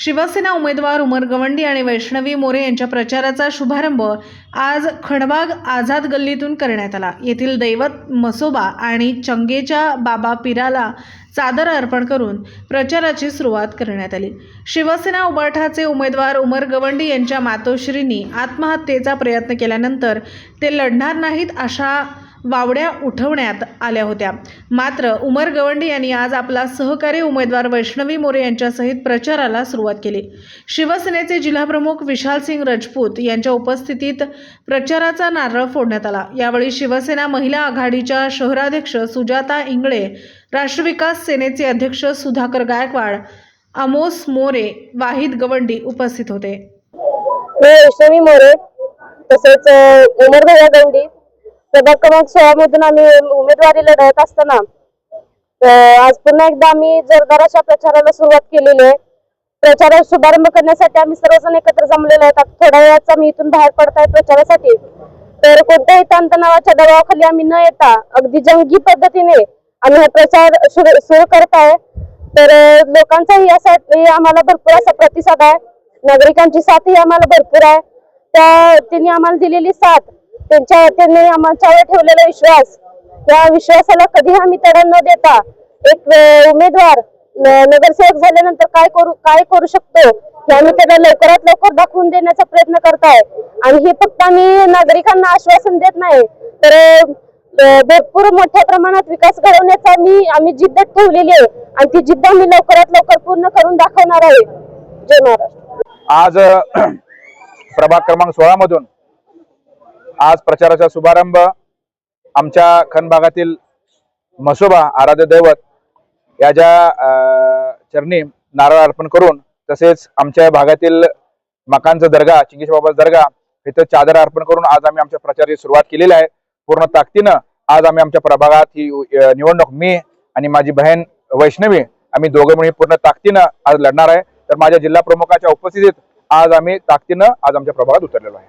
शिवसेना उमेदवार उमर गवंडी आणि वैष्णवी मोरे यांच्या प्रचाराचा शुभारंभ आज खणबाग आझाद गल्लीतून करण्यात आला. येथील दैवत मसोबा आणि चंगेच्या बाबा पिराला चादर अर्पण करून प्रचाराची सुरुवात करण्यात आली. शिवसेना उबाठाचे उमेदवार उमर गवंडी यांच्या मातोश्रींनी आत्महत्येचा प्रयत्न केल्यानंतर ते लढणार नाहीत अशा वावड्या उठवण्यात आल्या होत्या. मात्र उमर गवंडी यांनी आज आपला सहकारी उमेदवार वैष्णवी मोरे यांच्यासहित प्रचाराला सुरुवात केली. शिवसेनेचे जिल्हाप्रमुख विशाल सिंग राजपूत यांच्या उपस्थितीत प्रचाराचा नारळ फोडण्यात आला. यावेळी शिवसेना महिला आघाडीच्या शहराध्यक्ष सुजाता इंगळे राष्ट्रविकास सेनेचे अध्यक्ष सुधाकर गायकवाड अमोस मोरे वाहिद गवंडी उपस्थित होते. मी वैष्णवी मोरे तसेच उमर गवंडी प्रभाग क्रमांक सोळा मधून आम्ही उमेदवारी लढवत असताना आज पुन्हा एकदा आम्ही जोरदार अशा प्रचाराला सुरुवात केलेली आहे. प्रचारात शुभारंभ करण्यासाठी आम्ही सर्वजण एकत्र जमलेलो आहेत. थोड्या वेळाच आम्ही इथून बाहेर पडताय प्रचारासाठी. तर कोणत्याही तंतनावाच्या दबावाखाली आम्ही न येता अगदी जंगी पद्धतीने आम्ही हा प्रचार सुरू सुरू करत आहे. तर लोकांचाही यासाठी आम्हाला भरपूर असा प्रतिसाद आहे. नागरिकांची साथही आम्हाला भरपूर आहे. त्या तिने आम्हाला दिलेली साथ त्यांच्या त्यांनी आमच्यावर ठेवलेला विश्वास. या विश्वासाला कधी आम्ही तडा न देता एक उमेदवार नगरसेवक झाल्यानंतर काय करू काय करू शकतो हे आम्ही त्याला लवकरात लवकर दाखवून देण्याचा प्रयत्न करताय. आणि हे फक्त आम्ही नागरिकांना आश्वासन देत नाही तर भरपूर मोठ्या प्रमाणात विकास घडवण्याचा आम्ही आम्ही जिद्द ठेवलेली आहे. आणि ती जिद्द आम्ही लवकरात लवकर पूर्ण करून दाखवणार आहे. जय महाराष्ट्र. आज प्रभाग क्रमांक सोळा मधून आज प्रचाराचा शुभारंभ आमच्या खन भागातील म्हसोबा आराध्य दैवत याच्या अ, चरणी नारळ अर्पण करून तसेच आमच्या भागातील मकांचा दर्गा चिंगेश बाबा दर्गा इथं चादर अर्पण करून आज आम्ही आमच्या प्रचाराची सुरुवात केलेली आहे. पूर्ण ताकदीनं आज आम्ही आमच्या प्रभागात ही निवडणूक मी आणि माझी बहीण वैष्णवी आम्ही दोघं मिळून पूर्ण ताकदीनं आज लढणार आहे. तर माझ्या जिल्हा प्रमुखाच्या उपस्थितीत आज आम्ही ताकदीनं आज आमच्या प्रभागात उतरलेलो आहे.